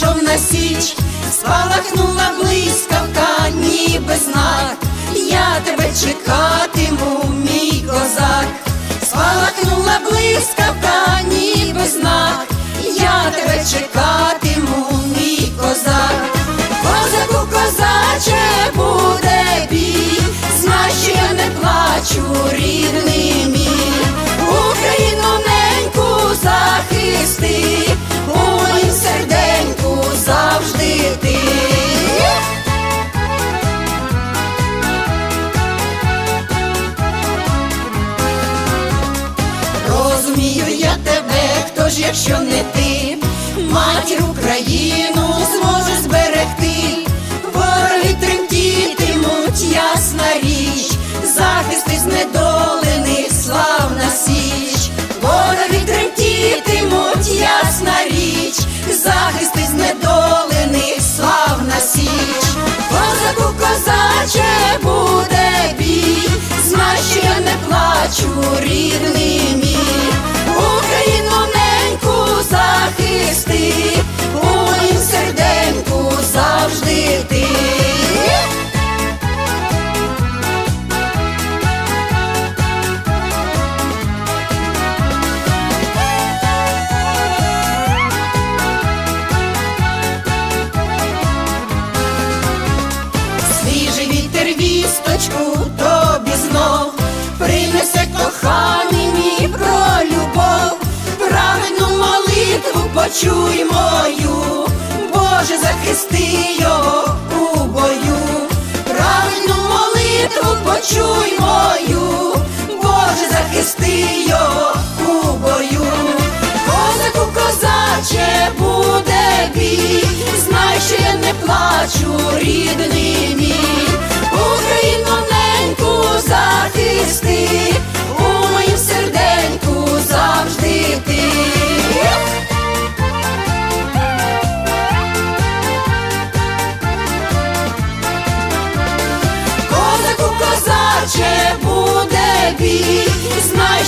славна січ, спалахнула блискавка, ніби знак. Я тебе чекатиму, мій Розумію я тебе, хто ж, якщо не ти, матір Україну зможе зберегти, вороги тремтітимуть, ясна річ, захист із знедолених, славна січ, вороги тремтітимуть, ясна річ, захист із знедолених, славна січ, козаку козаче буде бій, знай, що я не плачу, рідний вітер вісточку тобі знов. Принесе коханий мій про любов, праведну молитву почуй мою, Боже, захисти його у бою, правильну молитву почуй мою, козаче, буде бій, знай,